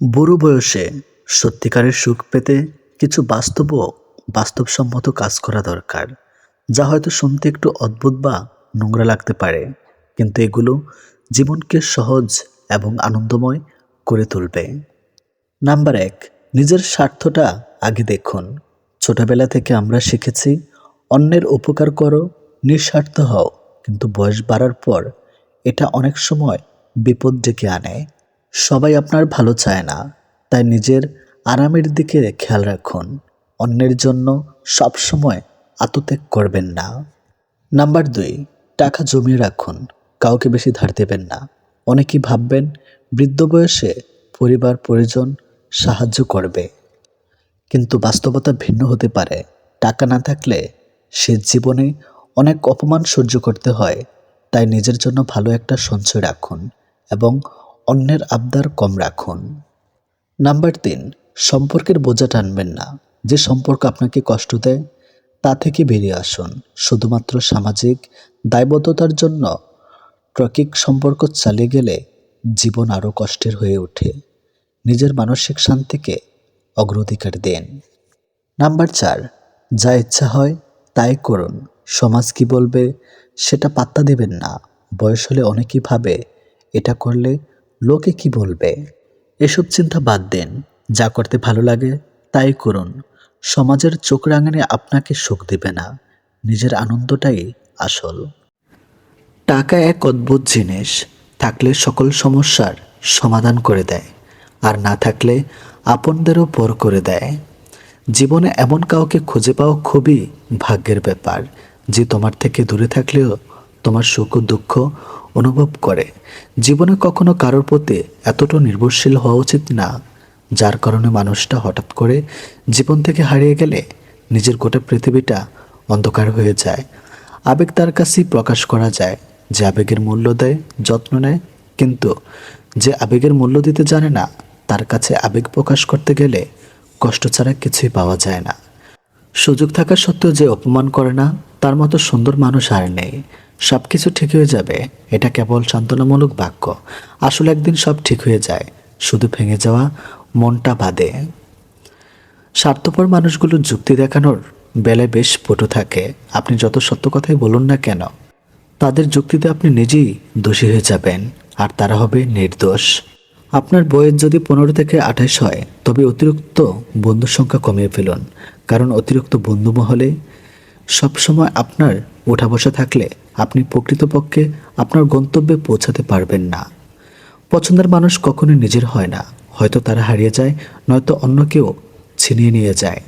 বুড়ো বয়সে সত্যিকারের সুখ পেতে কিছু বাস্তব বাস্তবসম্মত কাজ করা দরকার, যা হয়তো শুনতে একটু অদ্ভুত বা নোংরা লাগতে পারে, কিন্তু এগুলো জীবনকে সহজ এবং আনন্দময় করে তুলবে। নাম্বার এক, নিজের স্বার্থটা আগে দেখুন। ছোটবেলা থেকে আমরা শিখেছি, অন্যের উপকার করো, নিঃস্বার্থ হও, কিন্তু বয়স বাড়ার পর এটা অনেক সময় বিপদ ডেকে আনে। সবাই আপনার ভালো চায় না, তাই নিজের আরামের দিকে খেয়াল রাখুন। অন্যের জন্য সবসময় আত্মত্যাগ করবেন না। নাম্বার দুই, টাকা জমিয়ে রাখুন। কাউকে বেশি ধার দেবেন না। অনেকেই ভাববেন বৃদ্ধ বয়সে পরিবার, পরিজন সাহায্য করবে। কিন্তু বাস্তবতা ভিন্ন হতে পারে। টাকা না থাকলে সে জীবনে অনেক অপমান সহ্য করতে হয়। তাই নিজের জন্য ভালো একটা সঞ্চয় রাখুন এবং অন্যের আবদার কম রাখুন। নাম্বার তিন, সম্পর্কের বোঝা টানবেন না। যে সম্পর্ক আপনাকে কষ্ট দেয়, তা থেকে বেরিয়ে আসুন। শুধুমাত্র সামাজিক দায়বদ্ধতার জন্য প্রকিক সম্পর্ক চালিয়ে গেলে জীবন আরও কষ্টের হয়ে ওঠে। নিজের মানসিক শান্তিকে অগ্রাধিকার দেন। নাম্বার চার, যা ইচ্ছা হয় তাই করুন। সমাজ কি বলবে সেটা পাত্তা দেবেন না। বয়স হলে অনেকেই ভাবে, এটা করলে লোকে কি বলবে? এসব চিন্তা বাদ দেন। যা করতে ভালো লাগে, তাই করুন। সমাজের চোখ রাঙানি আপনাকে সুখ দেবে না। নিজের আনন্দটাই আসল। টাকা এক অদ্ভুত জিনিস। থাকলে সকল সমস্যার সমাধান করে দেয়। আর না থাকলে আপনদেরও পর করে দেয়। জীবনে এমন কাউকে খুঁজে পাওয়া খুবই ভাগ্যের ব্যাপার। যে তোমার থেকে দূরে থাকলেও তোমার সুখ দুঃখ অনুভব করে। জীবনে কখনো কারোর প্রতি এতটা নির্ভরশীল হওয়া উচিত না, যার কারণে মানুষটা হঠাৎ করে জীবন থেকে হারিয়ে গেলে নিজের গোটা পৃথিবীটা অন্ধকার হয়ে যায়। আবেগ তার কাছেই প্রকাশ করা যায়, যে আবেগের মূল্য দেয়, যত্ন নেয়, কিন্তু যে আবেগের মূল্য দিতে জানে না, তার কাছে আবেগ প্রকাশ করতে গেলে কষ্ট ছাড়া কিছুই পাওয়া যায় না। সুযোগ থাকা সত্ত্বেও যে অপমান করে না তার মতো সুন্দর মানুষ আর নেই। সব কিছু ঠিক হয়ে যাবে। এটা কেবল সান্ত্বনামূলক বাক্য। আসলে একদিন সব ঠিক হয়ে যায়। শুধু ভেঙে যাওয়া, মনটা বাদে। স্বার্থপর মানুষগুলো যুক্তি দেখানোর বেলায় বেশ পটু থাকে। আপনি যত সত্য কথাই বলুন না কেন, তাদের যুক্তিতে আপনি নিজেই দোষী হয়ে যাবেন। আর তারা হবে নির্দোষ। আপনার বয়স যদি পনেরো থেকে আঠাশ হয়, তবে অতিরিক্ত বন্ধুর সংখ্যা কমিয়ে ফেলুন। কারণ অতিরিক্ত বন্ধু মহলে সবসময় আপনার ওঠা বসা থাকলে আপনি প্রকৃতপক্ষে আপনার গন্তব্যে পৌঁছাতে পারবেন না। পছন্দের মানুষ কখনো নিজের হয় না। হয়তো তারা হারিয়ে যায়, নয়তো অন্য কেউ ছিনিয়ে নিয়ে যায়।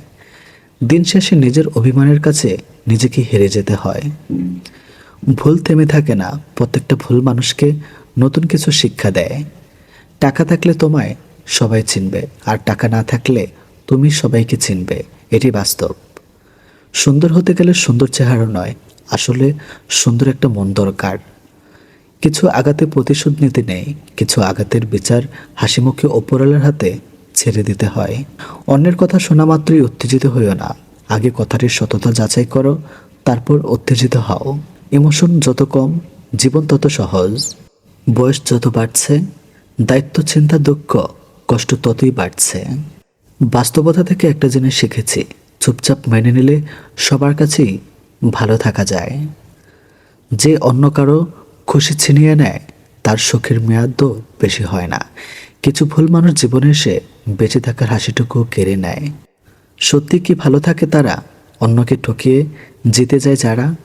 দিন শেষে নিজের অভিমানের কাছে নিজেকে হেরে যেতে হয়। ভুল থেমে থাকে না। প্রত্যেকটা ভুল মানুষকে নতুন কিছু শিক্ষা দেয়। টাকা থাকলে তোমায় সবাই চিনবে, আর টাকা না থাকলে তুমি সবাইকে চিনবে। এটি বাস্তব। সুন্দর হতে গেলে সুন্দর চেহারা নয়, আসলে সুন্দর একটা মন দরকার। কিছু আঘাতে প্রতিশোধ নিতে নেই, কিছু আঘাতের বিচার হাসিমুখে ওপরালার হাতে ছেড়ে দিতে হয়। অন্যের কথা শোনা মাত্রই উত্তেজিত হইও না। আগে কথাটির সততা যাচাই করো, তারপর উত্তেজিত হও। ইমোশন যত কম, জীবন তত সহজ। বয়স যত বাড়ছে, দায়িত্ব, চিন্তা, দুঃখ, কষ্ট ততই বাড়ছে। বাস্তবতা থেকে একটা জিনিস শিখেছি চুপচাপ মেনে নিলে সবার কাছেই ভালো থাকা যায়। যে অন্য কারও খুশি ছিনিয়ে নেয়, তার সুখের মেয়াদও বেশি হয় না। কিছু ভুল মানুষ জীবনে এসে বেঁচে থাকার হাসিটুকু কেড়ে নেয়। সত্যি কি ভালো থাকে তারা অন্যকে ঠকিয়ে জিতে যায় যারা?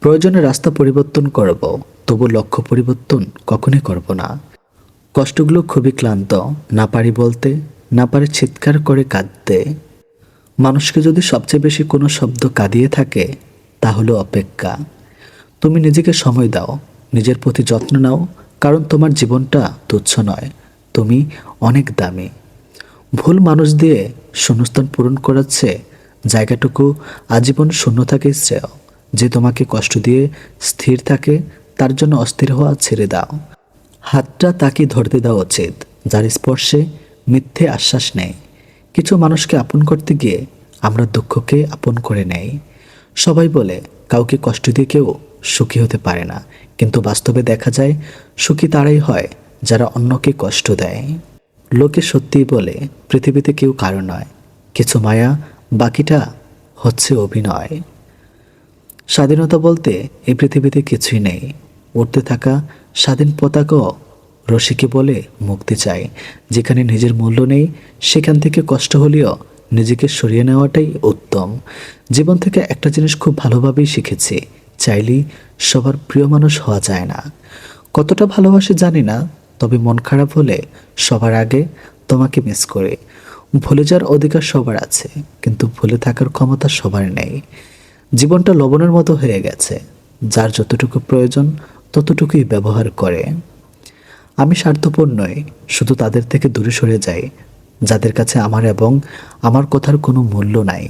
প্রয়োজনে রাস্তা পরিবর্তন করব, তবু লক্ষ্য পরিবর্তন কখনই করব না। কষ্টগুলো খুবই ক্লান্ত, না পারি বলতে, না পারি চিৎকার করে কাঁদতে। মানুষকে যদি সবচেয়ে বেশি কোনো শব্দ কাঁদিয়ে থাকে তা হলো অপেক্ষা। তুমি নিজেকে সময় দাও, নিজের প্রতি যত্ন নাও, কারণ তোমার জীবনটা তুচ্ছ নয়, তুমি অনেক দামি। ভুল মানুষ দিয়ে শূন্যস্থান পূরণ করাচ্ছে জায়গাটুকু আজীবন শূন্য থাকে শ্রেয় যে তোমাকে কষ্ট দিয়ে স্থির থাকে, তার জন্য অস্থির হওয়া ছেড়ে দাও। হাতটা তাকে ধরতে দেওয়া উচিত, যার স্পর্শে মিথ্যে আশ্বাস নেই। কিছু মানুষকে আপন করতে গিয়ে আমরা দুঃখকে আপন করে নেই। সবাই বলে, কাউকে কষ্ট দিয়ে কেউ সুখী হতে পারে না। কিন্তু বাস্তবে দেখা যায়, সুখী তারাই হয় যারা অন্যকে কষ্ট দেয়। লোকে সত্যিই বলে, পৃথিবীতে কেউ কারও নয়, কিছু মায়া, বাকিটা হচ্ছে অভিনয়। স্বাধীনতা বলতে এই পৃথিবীতে কিছুই নেই। উঠতে থাকা স্বাধীন পতাকাও রসিকে বলে মুক্তি চাই যেখানে নিজের মূল্য নেই, সেখান থেকে কষ্ট হলেও নিজেকে সরিয়ে নেওয়াটাই উত্তম। জীবন থেকে একটা জিনিস খুব ভালোভাবেই শিখেছি, চাইলেই সবার প্রিয় মানুষ হওয়া যায় না। কতটা ভালোবাসি জানি না, তবে মন খারাপ হলে সবার আগে তোমাকে মিস করে। ভুলে যাওয়ার অধিকার সবার আছে, কিন্তু ভুলে থাকার ক্ষমতা সবার নেই। জীবনটা লবণের মতো হয়ে গেছে, যার যতটুকু প্রয়োজন ততটুকুই ব্যবহার করে। আমি স্বার্থপর নই, শুধু তাদের থেকে দূরে সরে যাই, যাদের কাছে আমার এবং আমার কথার কোনো মূল্য নাই।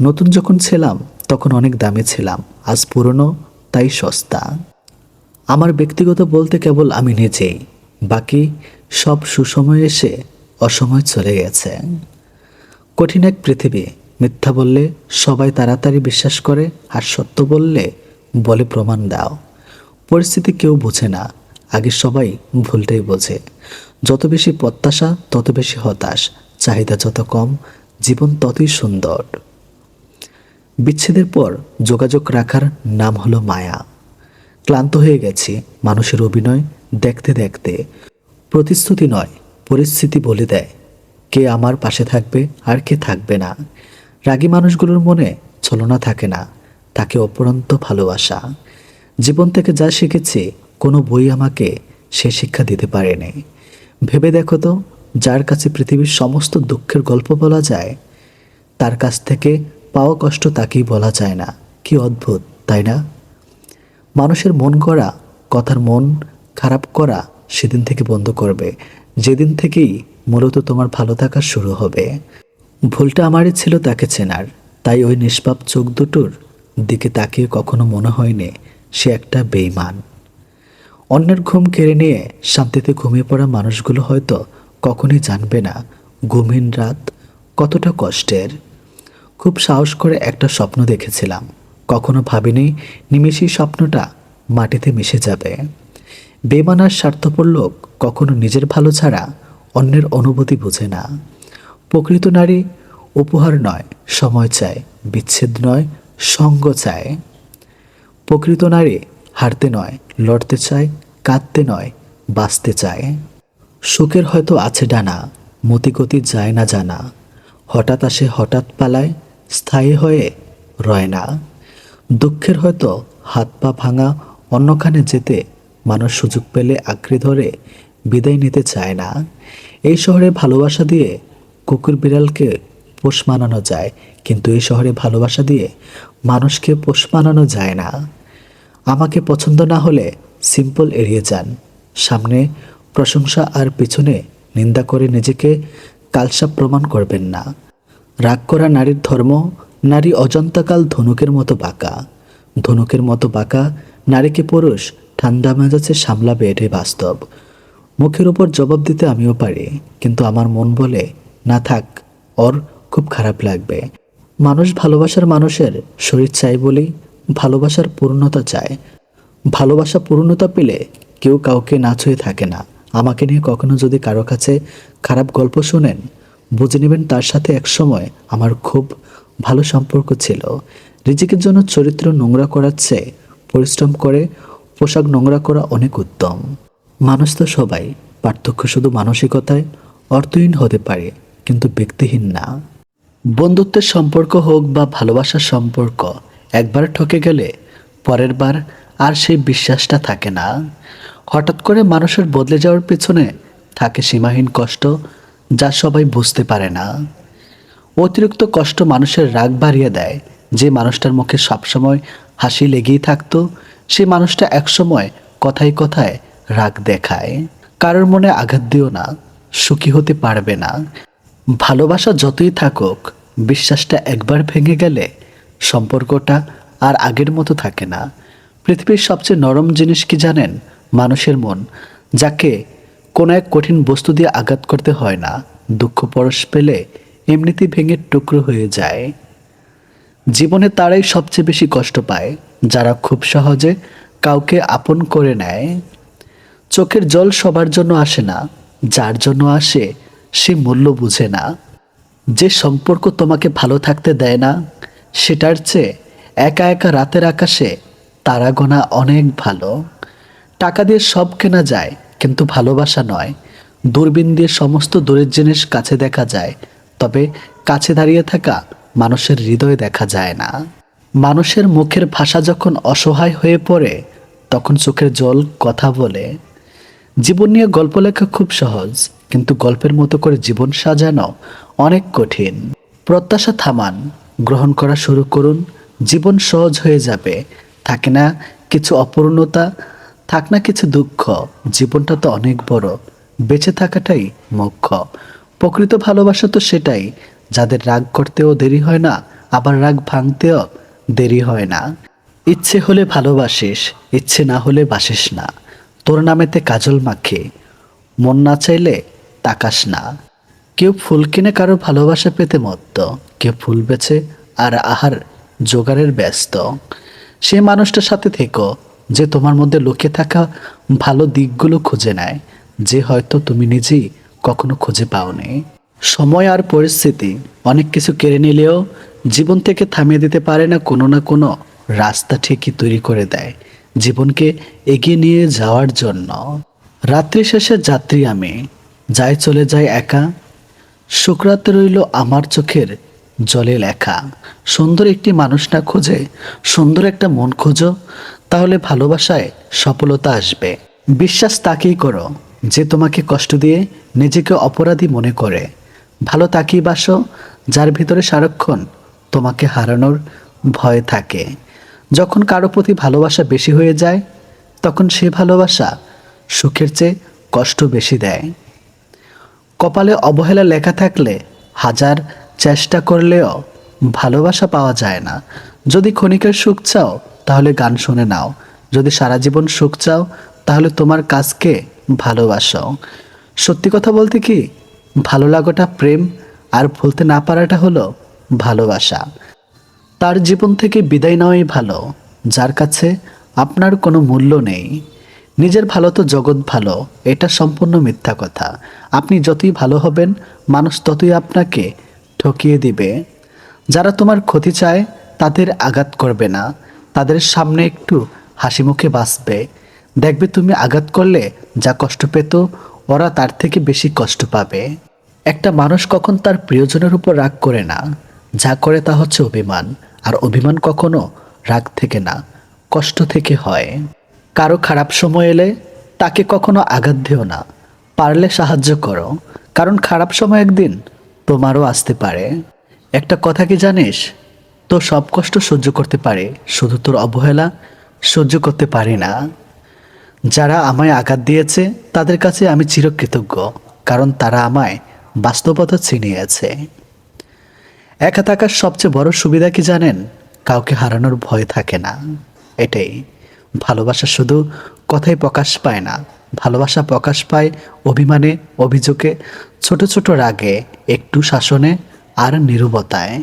নতুন যখন ছিলাম, তখন অনেক দামে ছিলাম, আজ পুরনো, তাই সস্তা। আমার ব্যক্তিগত বলতে কেবল আমি নিজেই, বাকি সব সুসময় এসে অসময় চলে গেছে। কঠিন এক পৃথিবী, মিথ্যা বললে সবাই তাড়াতাড়ি বিশ্বাস করে আর সত্য বললে বলে প্রমাণ দাও। পরিস্থিতি কেউ বোঝে না আগে সবাই ভুলটাই বোঝে। যত বেশি প্রত্যাশা, তত বেশি হতাশ। চাহিদা যত কম, জীবন ততই সুন্দর। বিচ্ছেদের পর যোগাযোগ রাখার নাম হলো মায়া। ক্লান্ত হয়ে গেছি, মানুষের অভিনয় দেখতে দেখতে। প্রতিশ্রুতি নয়, পরিস্থিতি বলে দেয়। কে আমার পাশে থাকবে আর কে থাকবে না। রাগী মানুষগুলোর মনে ছলনা থাকে না, তাকে অপরন্ত ভালোবাসা। জীবন থেকে যা শিখেছি কোনো বই আমাকে সে শিক্ষা দিতে পারেনি। ভেবে দেখো তো, যার কাছে পৃথিবীর সমস্ত দুঃখের গল্প বলা যায়, তার কাছ থেকে পাওয়া কষ্ট তাকেই বলা যায় না। কি অদ্ভুত, তাই না? মানুষের মন করা কথার মন খারাপ করা সেদিন থেকে বন্ধ করবে। যেদিন থেকেই মূলত তোমার ভালো থাকা শুরু হবে। ভুলটা আমারই ছিল তাকে চেনার, তাই ওই নিষ্পাপ চোখ দুটোর দিকে তাকিয়ে কখনো মনে হয়নি সে একটা বেইমান অন্যের ঘুম কেড়ে নিয়ে শান্তিতে ঘুমিয়ে পড়া মানুষগুলো হয়তো কখনই জানবে না ঘুমহীন রাত কতটা কষ্টের। খুব সাহস করে একটা স্বপ্ন দেখেছিলাম। কখনো ভাবিনি নিমেষেই স্বপ্নটা মাটিতে মিশে যাবে। বেমানার স্বার্থপর লোক কখনো নিজের ভালো ছাড়া অন্যের অনুভূতি বোঝে না। প্রকৃত নারী উপহার নয়, সময় চায়, বিচ্ছেদ নয়, সঙ্গ চায়। প্রকৃত নারী হারতে নয়, লড়তে চায়, কাঁদতে নয়, বাঁচতে চায়। সুখের হয়তো আছে ডানা, মতিগতি যায় না জানা। হঠাৎ আসে, হঠাৎ পালায়, স্থায়ী হয়ে রয় না। দুঃখের হয়তো হাত পা ভাঙা, অন্যখানে যেতে মানুষ সুযোগ পেলে আঁকড়ে ধরে বিদায় নিতে চায় না। এই শহরে ভালোবাসা দিয়ে কুকুর বিড়ালকে পোষ মানানো যায়, কিন্তু এই শহরে ভালোবাসা দিয়ে মানুষকে পোষ মানানো যায় না। আমাকে পছন্দ না হলে সিম্পল এড়িয়ে যান। সামনে, প্রশংসা আর পিছনে নিন্দা করে নিজেকে কালসা প্রমাণ করবেন না। রাগ করা নারীর ধর্ম নারী অজন্তাকাল ধনুকের মতো বাঁকা। ধনুকের মতো বাঁকা নারীকে পুরুষ ঠান্ডা মেজাজে সামলাবে এটাই বাস্তব। মুখের উপর জবাব দিতে আমিও পারি, কিন্তু আমার মন বলে, না থাক, ওর খুব খারাপ লাগবে। মানুষ ভালোবাসার মানুষের শরীর চাই বলেই ভালোবাসার পূর্ণতা চায়। ভালোবাসা পূর্ণতা পেলে কেউ কাউকে না ছুঁয়ে থাকে না। আমাকে নিয়ে কখনো যদি কারও কাছে খারাপ গল্প শোনেন, বুঝে নেবেন তার সাথে একসময় আমার খুব ভালো সম্পর্ক ছিল। রিজিকের জন্য চরিত্র নোংরা করার চেয়ে পরিশ্রম করে পোশাক নোংরা করা অনেক উত্তম। মানুষ তো সবাই, পার্থক্য শুধু মানসিকতায় অর্থহীন হতে পারে, কিন্তু ব্যক্তিহীন না। বন্ধুত্বের সম্পর্ক হোক বা ভালোবাসার সম্পর্ক একবার ঠকে গেলে পরের বার আর সেই বিশ্বাসটা থাকে না। হঠাৎ করে মানুষের বদলে যাওয়ার পেছনে থাকে সীমাহীন কষ্ট যা সবাই বুঝতে পারে না। অতিরিক্ত কষ্ট মানুষের রাগ বাড়িয়ে দেয়। যে মানুষটার মুখে সবসময় হাসি লেগেই থাকতো, সে মানুষটা একসময় কথায় কথায় রাগ দেখায়। কারোর মনে আঘাত দিও না, সুখী হতে পারবে না। ভালোবাসা যতই থাকুক, বিশ্বাসটা একবার ভেঙে গেলে সম্পর্কটা আর আগের মতো থাকে না। পৃথিবীর সবচেয়ে নরম জিনিস কি জানেন? মানুষের মন, যাকে কোনো এক কঠিন বস্তু দিয়ে আঘাত করতে হয় না। দুঃখ পরশ পেলে এমনিতেই ভেঙে টুকরো হয়ে যায়। জীবনে তারাই সবচেয়ে বেশি কষ্ট পায়, যারা খুব সহজে কাউকে আপন করে নেয়। চোখের জল সবার জন্য আসে না, যার জন্য আসে সে মূল্য বুঝে না। যে সম্পর্ক তোমাকে ভালো থাকতে দেয় না সেটার চেয়ে একা একা রাতের আকাশে তারা গোনা অনেক ভালো। টাকা দিয়ে সব কেনা যায়, কিন্তু ভালোবাসা নয়। দূরবীন দিয়ে সমস্ত দূরের জিনিস কাছে দেখা যায়, তবে কাছে দাঁড়িয়ে থাকা মানুষের হৃদয় দেখা যায় না। মানুষের মুখের ভাষা যখন অসহায় হয়ে পড়ে, তখন চোখের জল কথা বলে। জীবন নিয়ে গল্প লেখা খুব সহজ, কিন্তু গল্পের মতো করে জীবন সাজানো অনেক কঠিন। প্রত্যাশা থামান গ্রহণ করা শুরু করুন। জীবন সহজ হয়ে যাবে। থাকে না কিছু অপূর্ণতা, থাক না কিছু দুঃখ। জীবনটা তো অনেক বড়। বেঁচে থাকাটাই মুখ্য। প্রকৃত ভালোবাসা তো সেটাই। যাদের রাগ করতেও দেরি হয় না, আবার রাগ ভাঙতেও দেরি হয় না। ইচ্ছে হলে ভালোবাসিস, ইচ্ছে না হলে বাসিস না। তোর নামেতে কাজল মাখে। মন না চাইলে তাকাস না। কেউ ফুল কিনে কারও ভালোবাসা পেতে মত্ত, কেউ ফুল বেছে আর আহার জোগাড়ের ব্যস্ত। সে মানুষটার সাথে থেকো, যে তোমার মধ্যে লুকিয়ে থাকা ভালো দিকগুলো খুঁজে নেয়, যে হয়তো তুমি নিজেই কখনো খুঁজে পাওনি। সময় আর পরিস্থিতি, অনেক কিছু কেড়ে নিলেও জীবন থেকে থামিয়ে দিতে পারে না কোনো না কোনো রাস্তা ঠিকই তৈরি করে দেয়, জীবনকে এগিয়ে নিয়ে যাওয়ার জন্য। রাত্রি শেষে যাত্রী আমি, যাই চলে যাই একা শুক্রাতে রইল আমার চোখের জলে লেখা। সুন্দর একটি মানুষ না খোঁজে, সুন্দর একটা মন খোঁজো, তাহলে ভালোবাসায় সফলতা আসবে। বিশ্বাস তাকেই করো, যে তোমাকে কষ্ট দিয়ে নিজেকে অপরাধী মনে করে। ভালো তাকেই বাসো, যার ভিতরে সারাক্ষণ তোমাকে হারানোর ভয় থাকে। যখন কারও প্রতি ভালোবাসা বেশি হয়ে যায়, তখন সে ভালোবাসা সুখের চেয়ে কষ্ট বেশি দেয়। কপালে অবহেলা লেখা থাকলে হাজার চেষ্টা করলেও ভালোবাসা পাওয়া যায় না। যদি ক্ষণিকের সুখ চাও, তাহলে গান শুনে নাও। যদি সারা জীবন সুখ চাও, তাহলে তোমার কাজকে ভালোবাসো। সত্যি কথা বলতে কি, ভালো লাগাটা প্রেম আর ভুলতে না পারাটা হলো ভালোবাসা। তার জীবন থেকে বিদায় নেওয়াই ভালো। যার কাছে আপনার কোনো মূল্য নেই। নিজের ভালো তো জগৎ ভালো, এটা সম্পূর্ণ মিথ্যা কথা। আপনি যতই ভালো হবেন, মানুষ ততই আপনাকে ঠকিয়ে দিবে। যারা তোমার ক্ষতি চায়, তাদের আঘাত করবে না। তাদের সামনে একটু হাসি মুখে বাঁচবে। দেখবে তুমি আঘাত করলে যা কষ্ট পেত, ওরা তার থেকে বেশি কষ্ট পাবে। একটা মানুষ কখন তার প্রিয়জনের উপর রাগ করে না। যা করে তা হচ্ছে অভিমান, আর অভিমান কখনো রাগ থেকে না, কষ্ট থেকে হয়। কারও খারাপ সময় এলে তাকে কখনো আঘাত দিও না। পারলে সাহায্য করো। কারণ খারাপ সময় একদিন তোমারও আসতে পারে। একটা কথা কি জানিস? তো সব কষ্ট সহ্য করতে পারে, শুধু তোর অবহেলা সহ্য করতে পারি না। যারা আমায় আঘাত দিয়েছে, তাদের কাছে আমি চিরকৃতজ্ঞ, কারণ তারা আমায় বাস্তবতা ছিনিয়েছে। একা থাকার সবচেয়ে বড় সুবিধা কি জানেন? কাউকে হারানোর ভয় থাকে না। এটাই। ভালোবাসা শুধু কথাই প্রকাশ পায় না, ভালোবাসা প্রকাশ পায় অভিমানে, অভিযোগে, ছোট ছোট রাগে, একটু শাসনে আর নিরবতায়।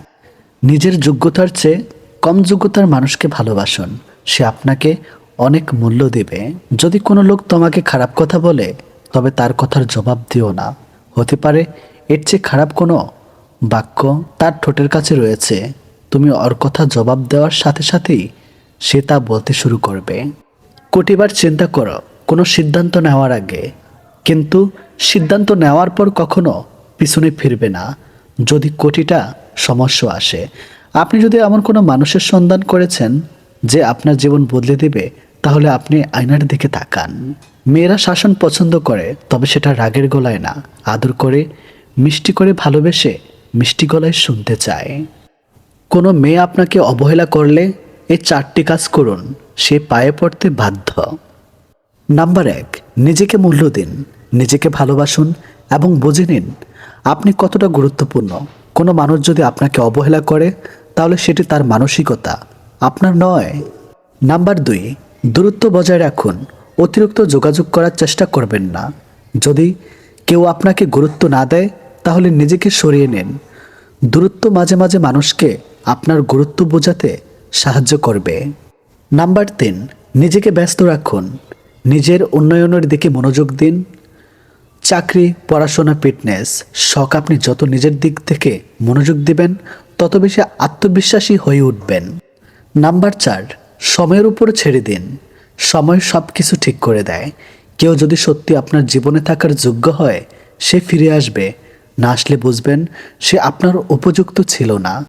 নিজের যোগ্যতার চেয়ে কম যোগ্যতার মানুষকে ভালোবাসুন, সে আপনাকে অনেক মূল্য দেবে। যদি কোনো লোক তোমাকে খারাপ কথা বলে, তবে তার কথার জবাব দিও না। হতে পারে এর চেয়ে খারাপ কোনো বাক্য তার ঠোঁটের কাছে রয়েছে। তুমি ওর কথা জবাব দেওয়ার সাথে সাথেই সে তা বলতে শুরু করবে। কোটিবার চিন্তা করো, কোনো সিদ্ধান্ত নেওয়ার আগে। কিন্তু সিদ্ধান্ত নেওয়ার পর কখনো পিছনে ফিরবে না, যদি কোটিটা সমস্যা আসে। আপনি যদি এমন কোনো মানুষের সন্ধান করেছেন যে আপনার জীবন বদলে দেবে, তাহলে আপনি আয়নার দিকে তাকান। মেয়েরা শাসন পছন্দ করে, তবে সেটা রাগের গলায় না। আদর করে, মিষ্টি করে ভালোবেসে মিষ্টি গলায় শুনতে চায়। কোনো মেয়ে আপনাকে অবহেলা করলে এই চারটি কাজ করুন, সে পায়ে পড়তে বাধ্য। নাম্বার এক, নিজেকে মূল্য দিন, নিজেকে ভালোবাসুন এবং বুঝে নিন আপনি কতটা গুরুত্বপূর্ণ। কোনো মানুষ যদি আপনাকে অবহেলা করে, তাহলে সেটি তার মানসিকতা, আপনার নয়। নাম্বার দুই, দূরত্ব বজায় রাখুন, অতিরিক্ত যোগাযোগ করার চেষ্টা করবেন না। যদি কেউ আপনাকে গুরুত্ব না দেয়, তাহলে নিজেকে সরিয়ে নিন। দূরত্ব মাঝে মাঝে মানুষকে আপনার গুরুত্ব বোঝাতে সাহায্য করবে। নাম্বার তিন, নিজেকে ব্যস্ত রাখুন। নিজের উন্নয়নের দিকে মনোযোগ দিন। চাকরি, পড়াশোনা, ফিটনেস, শখ আপনি যত নিজের দিক থেকে মনোযোগ দিবেন, তত বেশি আত্মবিশ্বাসী হয়ে উঠবেন। নাম্বার চার, সময়ের উপর ছেড়ে দিন। সময় সব কিছু ঠিক করে দেয়। কেউ যদি সত্যি আপনার জীবনে থাকার যোগ্য হয়, সে ফিরে আসবে। না আসলে বুঝবেন, সে আপনার উপযুক্ত ছিল না।